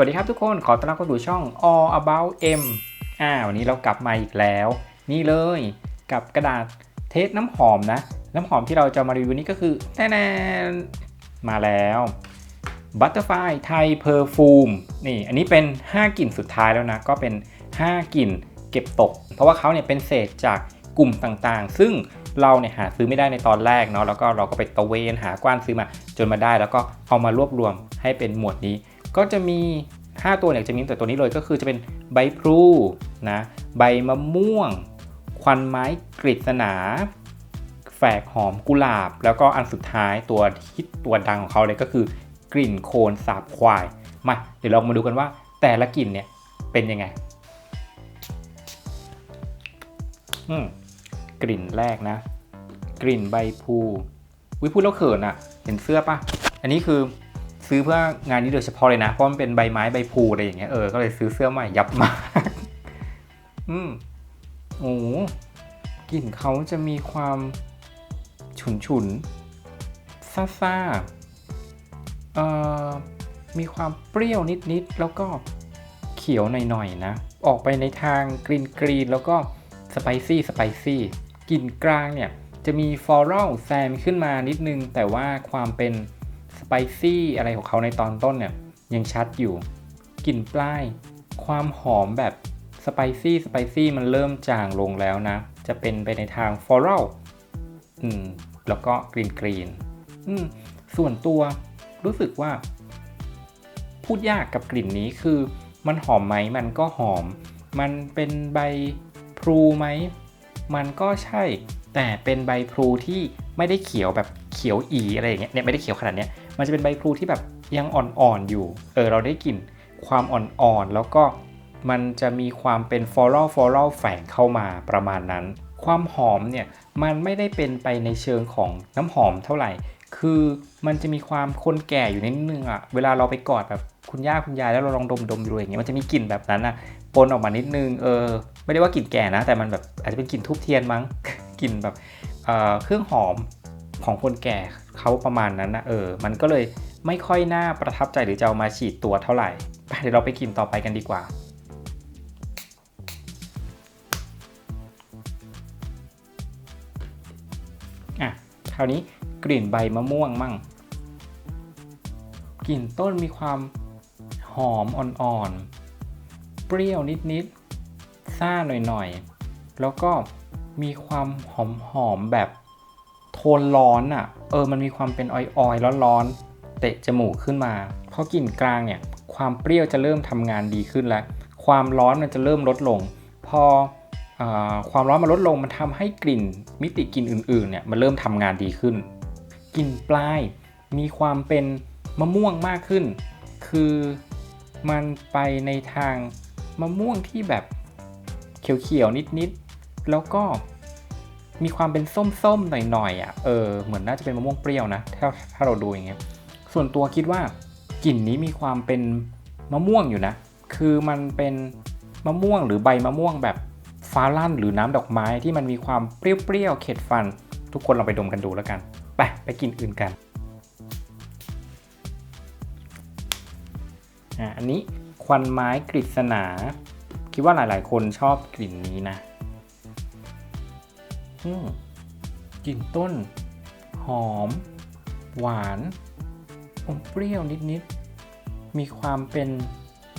วัสดีครับทุกคนขอต้อนรับเข้าสู่ช่อง All About M อ่าวันนี้เรากลับมาอีกแล้ว นี่เลยกับกระดาษเทสน้ำหอมนะ น้ำหอมที่เราจะมารีวิวนี้ก็คือแน่ๆมาแล้ว Butterfly Thai Perfume นี่อันนี้เป็น 5 กลิ่นสุดท้ายแล้วนะ ก็เป็น 5 กลิ่นเก็บตก เพราะว่าเขาเนี่ยเป็นเศษจากกลุ่มต่างๆ ซึ่งเราเนี่ยหาซื้อไม่ได้ในตอนแรกเนาะแล้วก็เราก็ไปตะเวนหากว้านซื้อมาจนมาได้ แล้วก็เอามารวบรวมให้เป็นหมวดนี้ ก็จะมี 5 ตัวเนี่ยจะมีแต่ตัวนี้เลยก็คือจะเป็นใบพลูนะใบมะม่วง ควันไม้กฤษณาแฝกหอมกุหลาบ แล้วก็อันสุดท้ายตัวฮิตตัวดังของเขาเลยก็คือกลิ่นโคลนสาบควายมาเดี๋ยวเรามาดูกันว่าแต่ละกลิ่นเนี่ยเป็นยังไงอืมกลิ่นแรกนะ กลิ่นใบพลูวิพูดแล้วเขินอะเห็นเสื้อปะอันนี้คือ ซื้อเพื่องานนี้โดยเฉพาะเลยนะ เพราะมันเป็นใบไม้ใบพูอะไรอย่างเงี้ยเออก็เลยซื้อเสื้อใหม่ยับมาก อืมโอ้กลิ่นเขาจะมีความฉุนฉุนซาซาเอ่อมีความเปรี้ยวนิดๆแล้วก็เขียวหน่อยๆนะ ออกไปในทางกรีนกรีนแล้วก็สไปซี่สไปซี่กลิ่นกลางเนี่ย จะมีฟลอรัลแซมขึ้นมานิดนึง แต่ว่าความเป็น สไปซี่อะไรของเขาในตอนต้นเนี่ยยังชัดอยู่กลิ่นปลายความหอมแบบสไปซี่สไปซี่มันเริ่มจางลงแล้วนะ จะเป็นไปในทางฟลอรัลอืมแล้วก็กรีนกรีนอืมส่วนตัวรู้สึกว่า พูดยากกับกลิ่นนี้คือมันหอมไหมมันก็หอม มันเป็นใบพลูไหม มันก็ใช่ แต่เป็นใบพลูที่ไม่ได้เขียวแบบเขียวอีอะไรอย่างเงี้ยเนี่ยไม่ได้เขียวขนาดเนี้ย มันจะเป็นใบพลูที่แบบยังอ่อนๆอยู่ เออเราได้กลิ่นความอ่อนๆแล้วก็มันจะมีความเป็นฟลอรัลฟลอรัลแฝงเข้ามาประมาณนั้น ความหอมเนี่ยมันไม่ได้เป็นไปในเชิงของน้ำหอมเท่าไหร่ คือมันจะมีความคนแก่อยู่นิดนึงอะเวลาเราไปกอดแบบคุณย่าคุณยายแล้วเราลองดมดมๆดูอย่างเงี้ยมันจะมีกลิ่นแบบนั้นอะปนออกมานิดนึงเออไม่ได้ว่ากลิ่นแก่นะ แต่มันแบบอาจจะเป็นกลิ่นทูบเทียนมั้งกลิ่นแบบเอ่อเครื่องหอมของคนแก่ เขาประมาณนั้นนะเออ มันก็เลยไม่ค่อยน่าประทับใจหรือจะเอามาฉีดตัวเท่าไหร่เดี๋ยวเราไปกลิ่นต่อไปกันดีกว่าอะคราวนี้กลิ่นใบมะม่วงมั่ง กลิ่นต้นมีความหอมอ่อนๆ เปรี้ยวนิดๆ ซ่าหน่อยๆ แล้วก็มีความหอมๆ แบบ โทนร้อนอะ่ะ เออ มันมีความเป็นออยๆร้อนๆเตะจมูกขึ้นมาเพราะกลิ่นกลางเนี่ย ความเปรี้ยวจะเริ่มทำงานดีขึ้นแล้ว ความร้อนมันจะเริ่มลดลง พออความร้อนมันลดลงมันทำให้กลิ่นมิติกลิ่นอื่นๆเนี่ยมันเริ่มทำงานดีขึ้น กลิ่นปลายมีความเป็นมะม่วงมากขึ้น คือมันไปในทางมะม่วงที่แบบเขียวๆนิดๆแล้วก็ มีความเป็นส้มๆหน่อยๆอะเออเหมือนน่าจะเป็นมะม่วงเปรี้ยวนะถ้าถ้าเราดูอย่างเงี้ยส่วนตัวคิดว่ากลิ่นนี้มีความเป็นมะม่วงอยู่นะ คือมันเป็นมะม่วงหรือใบมะม่วงแบบฟ้าลั่นหรือน้ำดอกไม้ที่มันมีความเปรี้ยวๆเข็ดฟัน ทุกคนลองไปดมกันดูแล้วกัน ไปไปกินอื่นกันอะอันนี้ควันไม้กฤษณา คิดว่าหลายๆ คนชอบกลิ่นนี้นะ อืมกลิ่นต้น หอม หวานอมเปรี้ยวนิดๆ มีความเป็น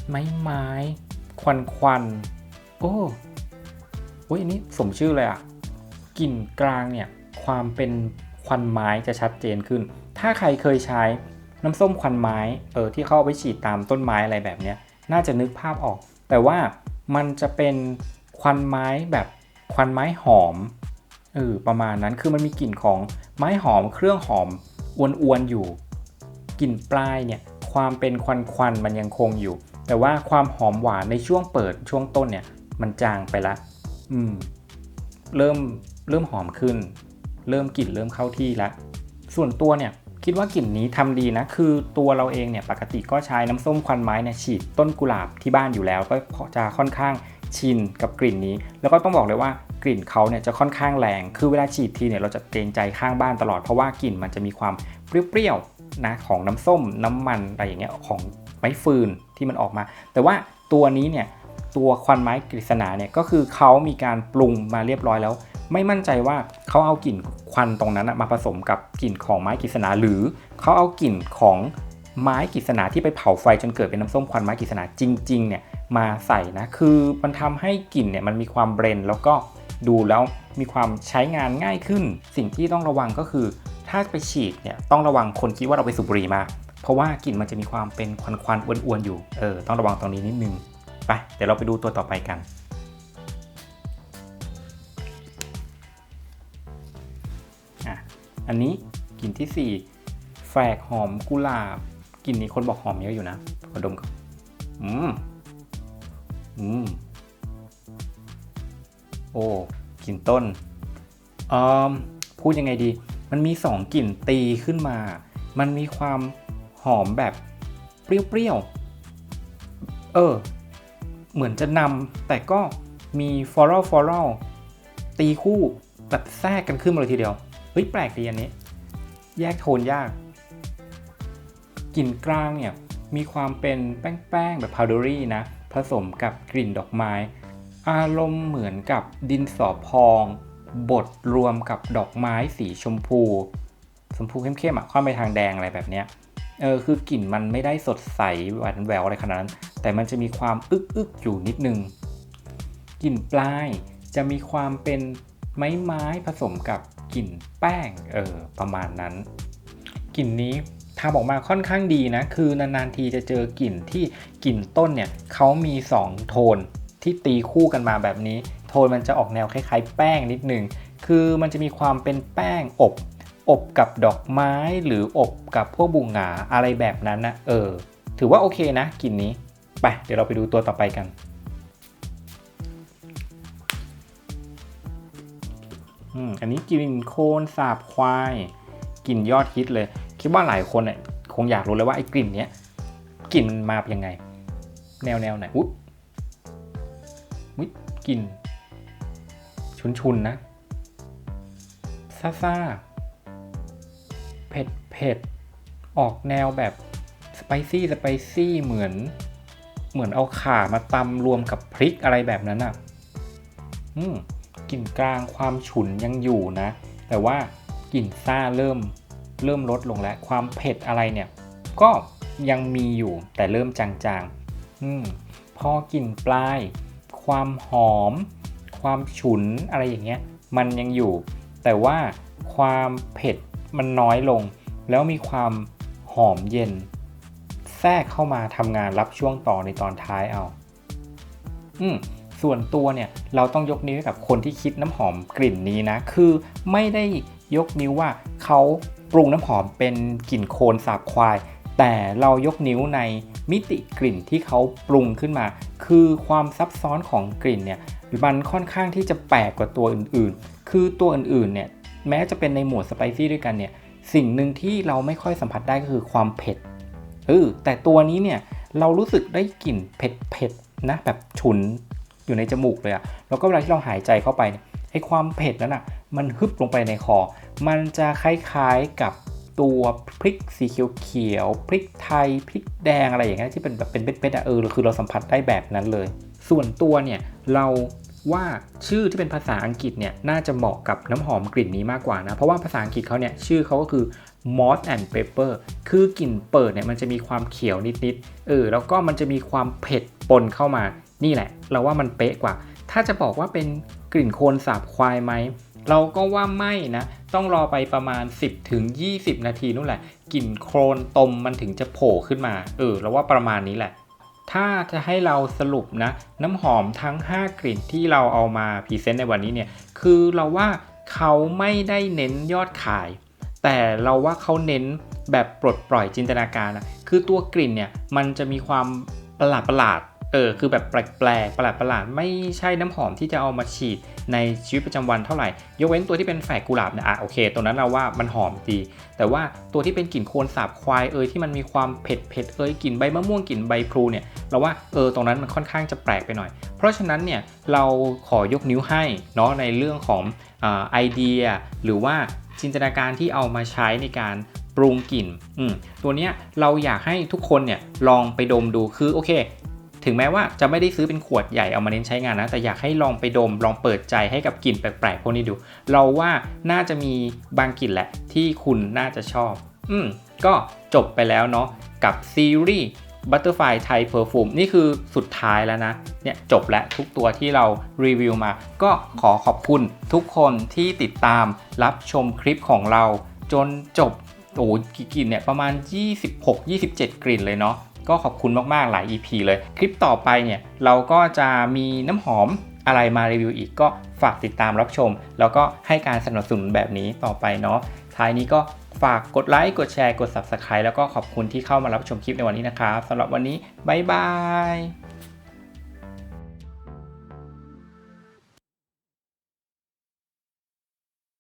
ไม้ไม้ควันควันๆโอ้โอ้ยอันนี้สมชื่อเลยอะกลิ่นกลางเนี่ยความเป็นควันไม้จะชัดเจนขึ้น ถ้าใครเคยใช้น้ำส้มควันไม้เออที่เขาเอาไปฉีดตามต้นไม้อะไรแบบเนี้ยน่าจะนึกภาพออก แต่ว่ามันจะเป็นควันไม้แบบควันไม้หอม เออประมาณนั้นคือมันมีกลิ่นของไม้หอมเครื่องหอมอวนๆอยู่กลิ่นปลายเนี่ยความเป็นควันควันๆมันยังคงอยู่ แต่ว่าความหอมหวานในช่วงเปิดช่วงต้นเนี่ยมันจางไปละ อืม เริ่มเริ่มหอมขึ้น เริ่มกลิ่นเริ่มเข้าที่ละ ส่วนตัวเนี่ยคิดว่ากลิ่นนี้ทำดีนะ คือตัวเราเองเนี่ยปกติก็ใช้น้ำส้มควันไม้เนี่ยฉีดต้นกุหลาบที่บ้านอยู่แล้ว ก็จะค่อนข้าง ชินกับกลิ่นนี้ แล้วก็ต้องบอกเลยว่ากลิ่นเขาเนี่ยจะค่อนข้างแรง คือเวลาฉีดทีเนี่ยเราจะเกรงใจข้างบ้านตลอดเพราะว่ากลิ่นมันจะมีความเปรี้ยวๆนะของน้ำส้มน้ำมันอะไรอย่างเงี้ยของไม้ฟืนที่มันออกมา แต่ว่าตัวนี้เนี่ยตัวควันไม้กฤษณาเนี่ยก็คือเขามีการปรุงมาเรียบร้อยแล้ว ไม่มั่นใจว่าเขาเอากลิ่นควันตรงนั้นมาผสมกับกลิ่นของไม้กฤษณาหรือเขาเอากลิ่นของไม้กฤษณาที่ไปเผาไฟจนเกิดเป็นน้ำส้มควันไม้กฤษณาจริงๆเนี่ย มาใส่นะ คือมันทำให้กลิ่นเนี่ยมันมีความเบรนแล้วก็ดูแล้วมีความใช้งานง่ายขึ้น สิ่งที่ต้องระวังก็คือ ถ้าไปฉีดเนี่ยต้องระวังคนคิดว่าเราไปสูบบุหรี่มา เพราะว่ากลิ่นมันจะมีความเป็นควันควันๆอ้วนๆอยู่ เออต้องระวังตรงนี้นิดนึง ไป เดี๋ยวเราไปดูตัวต่อไปกันอะอันนี้กลิ่นที่ 4 แฝกหอมกุหลาบ กลิ่นนี้คนบอกหอมเยอะอยู่นะขอดมก่อนอืม อืม โอ้กลิ่นต้นอ่อพูดยังไงดี มันมีสองกลิ่นตีขึ้นมา มันมีความหอมแบบเปรี้ยวๆ เออ เหมือนจะนำแต่ก็มีฟอรัลฟอรัลตีคู่แบบแทรกกันขึ้นมาเลยทีเดียว เฮ้ย แปลกดีอันนี้ แยกโทนยาก กลิ่นกลางเนี่ย มีความเป็นแป้งๆ แบบพาวเดอรี่นะ ผสมกับกลิ่นดอกไม้ อารมณ์เหมือนกับดินสอพองบดรวมกับดอกไม้สีชมพู ชมพูเข้มๆอะค่อนไปทางแดงอะไรแบบเนี้ยเออคือกลิ่นมันไม่ได้สดใสหวานแหววอะไรขนาดนั้น แต่มันจะมีความอึกอึกๆอยู่นิดนึงกลิ่นปลายจะมีความเป็นไม้ไม้ผสมกับกลิ่นแป้งเออประมาณนั้น กลิ่นนี้ ทำออกมาค่อนข้างดีนะ คือนานๆทีจะเจอกลิ่นที่กลิ่นต้นเนี่ยเขามี 2 โทนที่ตีคู่กันมาแบบนี้ โทนมันจะออกแนวคล้ายๆ แป้งนิดนึง คือมันจะมีความเป็นแป้งอบ อบกับดอกไม้หรืออบกับพวกบุงหงาอะไรแบบนั้นนะเออ ถือว่าโอเคนะกลิ่นนี้ ไป เดี๋ยวเราไปดูตัวต่อไปกันอืมอันนี้กลิ่นโคลนสาบควายกลิ่นยอดฮิตเลย คิดว่าหลายคนเนี่ยคงอยากรู้เลยว่าไอ้กลิ่นเนี้ยกลิ่นมันมาเป็นยังไง แนวแนวไหนอุ๊ยอุ๊ยกลิ่น ชุนๆนะซาซาเผ็ดเผ็ดออกแนวแบบสไปซี่สไปซี่เหมือน เหมือนเอาข่ามาตำรวมกับพริกอะไรแบบนั้นอะ อืมกลิ่นกลางความฉุนยังอยู่นะ แต่ว่ากลิ่นซ่าเริ่ม เริ่มลดลงแล้ว ความเผ็ดอะไรเนี่ย ก็ยังมีอยู่แต่เริ่มจางๆอืมพอกลิ่นปลาย ความหอม ความฉุนอะไรอย่างเงี้ย มันยังอยู่ แต่ว่าความเผ็ดมันน้อยลง แล้วมีความหอมเย็น แทรกเข้ามาทำงานรับช่วงต่อในตอนท้ายเอา อืมส่วนตัวเนี่ยเราต้องยกนิ้วให้กับคนที่คิดน้ำหอมกลิ่นนี้นะ คือไม่ได้ยกนิ้วว่าเขา ปรุงน้ำหอมเป็นกลิ่นโคลนสาบควาย แต่เรายกนิ้วในมิติกลิ่นที่เขาปรุงขึ้นมา คือความซับซ้อนของกลิ่นเนี่ยมันค่อนข้างที่จะแปลกกว่าตัวอื่นๆ คือตัวอื่นๆเนี่ยแม้จะเป็นในหมวดสไปซี่ด้วยกันเนี่ยสิ่งหนึ่งที่เราไม่ค่อยสัมผัสได้ก็คือความเผ็ดเออแต่ตัวนี้เนี่ยเรารู้สึกได้กลิ่นเผ็ดๆนะแบบฉุนอยู่ในจมูกเลยอะแล้วก็เวลาที่เราหายใจเข้าไปไอ้ความเผ็ดนั้นอะมันฮึบลงไปในคอ มันจะคล้ายๆกับตัวพริกสีเขียวๆพริกไทยพริกแดงอะไรอย่างเงี้ยที่เป็นแบบเป็นเม็ดๆอะเออคือเราสัมผัสได้แบบนั้นเลย ส่วนตัวเนี่ยเราว่าชื่อที่เป็นภาษาอังกฤษเนี่ยน่าจะเหมาะกับน้ำหอมกลิ่นนี้มากกว่านะ เพราะว่าภาษาอังกฤษเขาเนี่ยชื่อเขาก็คือ moss and pepper คือกลิ่นเปิดเนี่ยมันจะมีความเขียวนิดๆเออแล้วก็มันจะมีความเผ็ดปนเข้ามานี่แหละ เราว่ามันเป๊ะกว่า ถ้าจะบอกว่าเป็นกลิ่นโคลนสาบควายไหม เราก็ว่าไม่นะ ต้องรอไปประมาณ 10ถึง20 นาทีนู่นแหละกลิ่นโคลนตมมันถึงจะโผล่ขึ้นมา เออเราว่าประมาณนี้แหละ ถ้าจะให้เราสรุปนะ น้ำหอมทั้ง 5 กลิ่นที่เราเอามาพรีเซนต์ในวันนี้เนี่ย คือเราว่าเขาไม่ได้เน้นยอดขาย แต่เราว่าเขาเน้นแบบปลดปล่อยจินตนาการนะคือตัวกลิ่นเนี่ยมันจะมีความประหลาดประหลาด เออคือแบบแปลกๆประหลาดประหลาดๆไม่ใช่น้ำหอมที่จะเอามาฉีดในชีวิตประจำวันเท่าไหร่ ยกเว้นตัวที่เป็นแฝกกุหลาบเนี่ยอะโอเค ตัวนั้นเราว่ามันหอมดี แต่ว่าตัวที่เป็นกลิ่นโคลนสาบควายเอยที่มันมีความเผ็ดเผ็ดๆเอยกลิ่นใบมะม่วงกลิ่นใบพลูเนี่ยเราว่าเออตรงนั้นมันค่อนข้างจะแปลกไปหน่อย เพราะฉะนั้นเนี่ยเราขอยกนิ้วให้เนาะในเรื่องของไอเดีย หรือว่าจินตนาการที่เอามาใช้ในการปปรุงกลิ่นอืมตัวเนี้ยเราอยากให้ทุกคนเนี่ยลองไปดมดูคือโอเค ถึงแม้ว่าจะไม่ได้ซื้อเป็นขวดใหญ่เอามาเน้นใช้งานนะ แต่อยากให้ลองไปดมลองเปิดใจให้กับกลิ่นแปลกๆพวกนี้ดู เราว่าน่าจะมีบางกลิ่นแหละ ที่คุณน่าจะชอบ อืมก็จบไปแล้วเนาะกับซีรีส์ Butterfly Thai Perfume นี่คือสุดท้ายแล้วนะ เนี่ยจบแล้วทุกตัวที่เรารีวิวมา ก็ขอขอบคุณทุกคนที่ติดตามรับชมคลิปของเรา จนจบโอ้โหกี่กลิ่นเนี่ยประมาณ 26-27 กลิ่นเลยเนาะ ก็ขอบคุณมากๆหลาย EP เลย คลิปต่อไปเนี่ยเราก็จะมีน้ำหอมอะไรมารีวิวอีกก็ฝากติดตามรับชม แล้วก็ให้การสนับสนุนแบบนี้ต่อไปเนาะท้ายนี้ก็ฝากกดไลค์กดแชร์กด Subscribe แล้วก็ขอบคุณที่เข้ามารับชมคลิปในวันนี้นะครับสำหรับวันนี้บ๊ายบาย